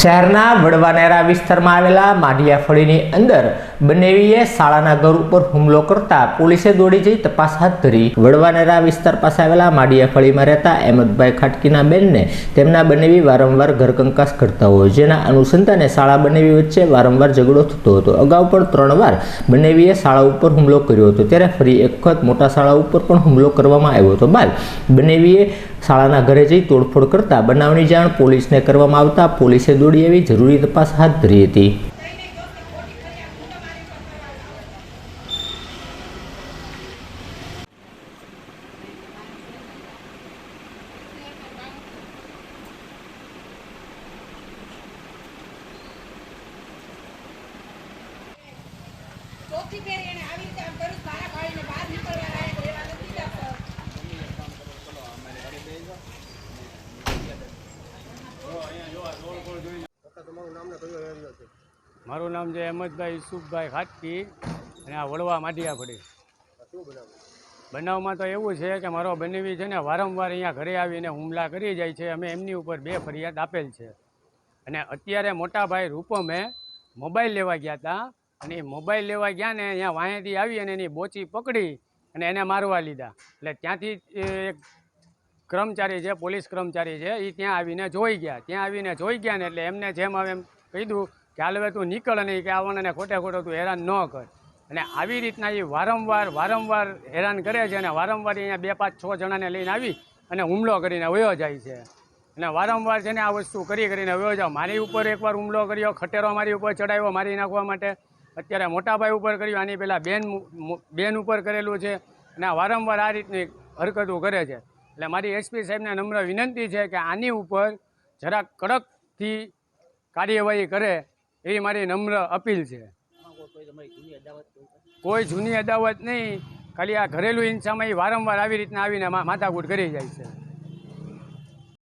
શહેરના વડવાનેરા વિસ્તારમાં આવેલા માઢિયાફળીની અંદર બનેવીએ શાળાના ઘર ઉપર હુમલો કરતા પોલીસે દોડી જઈ તપાસ હાથ ધરી. વડવાનેરા વિસ્તાર પાસે આવેલા માઢિયાફળીમાં રહેતા અહેમદભાઈ ખાટકીના બેનને તેમના બનેવી વારંવાર ઘરકંકાસ કરતા હોય, જેના અનુસંધાને શાળા બનેવી વચ્ચે વારંવાર ઝઘડો થતો હતો. અગાઉ પણ ત્રણ વાર બનેવીએ શાળા ઉપર હુમલો કર્યો હતો. ત્યારે ફરી એક વખત મોટા શાળા ઉપર પણ હુમલો કરવામાં આવ્યો હતો. બાદ બનેવીએ શાળાના ઘરે જઈ તોડફોડ કરતા બનાવની જાણ પોલીસને કરવામાં આવતા પોલીસે દોડી આવી જરૂરી તપાસ હાથ ધરી હતી. ચોથી ફેરી એને આવી રીતે આમ કર્યું, મારા ભાઈને બહાર નીકળવા મારું નામ છે અહેમદભાઈ યુસુફભાઈ ખાટકી અને આ વડવા માઢિયા પડી બનાવમાં તો એવું છે કે મારો બનેવી છે ને વારંવાર અહીંયા ઘરે આવીને હુમલા કરી જાય છે. અમે એમની ઉપર બે ફરિયાદ આપેલ છે. અને અત્યારે મોટાભાઈ રૂપમે મોબાઈલ લેવા ગયા હતા અને એ મોબાઈલ લેવા ગયા ને અહીંયા વાંહેથી આવી અને એની બોચી પકડી અને એને મારવા લીધા. એટલે ત્યાંથી એક કર્મચારી છે, પોલીસ કર્મચારી છે એ ત્યાં આવીને જોઈ ગયા. ત્યાં આવીને જોઈ ગયા ને એટલે એમને જેમ હવે એમ કીધું કે હાલ હવે તું નીકળ નહીં કે આવવાને ખોટે ખોટો તું હેરાન ન કર. અને આવી રીતના એ વારંવાર વારંવાર હેરાન કરે છે અને વારંવાર અહીંયા બે, પાંચ, છ જણાને લઈને આવી અને હુમલો કરીને વયો જાય છે. અને વારંવાર છે ને આ વસ્તુ કરી કરીને વયો જાવ મારી ઉપર એકવાર હુમલો કર્યો, ખટેરો મારી ઉપર ચડાવ્યો, મારી નાખવા માટે. અત્યારે મોટાભાઈ ઉપર કર્યું, આની પહેલાં બેન બેન ઉપર કરેલું છે. અને વારંવાર આ રીતની હરકતો કરે છે. એટલે મારી એસપી સાહેબને નમ્ર વિનંતી છે કે આની ઉપર જરાક કડકથી કાર્યવાહી કરે એવી મારી નમ્ર અપીલ છે. કોઈ જૂની અદાવત નહીં. ખાલી આ ઘરેલું હિંસામાં એ વારંવાર આવી રીતના આવીને માથાકૂટ કરી જાય છે.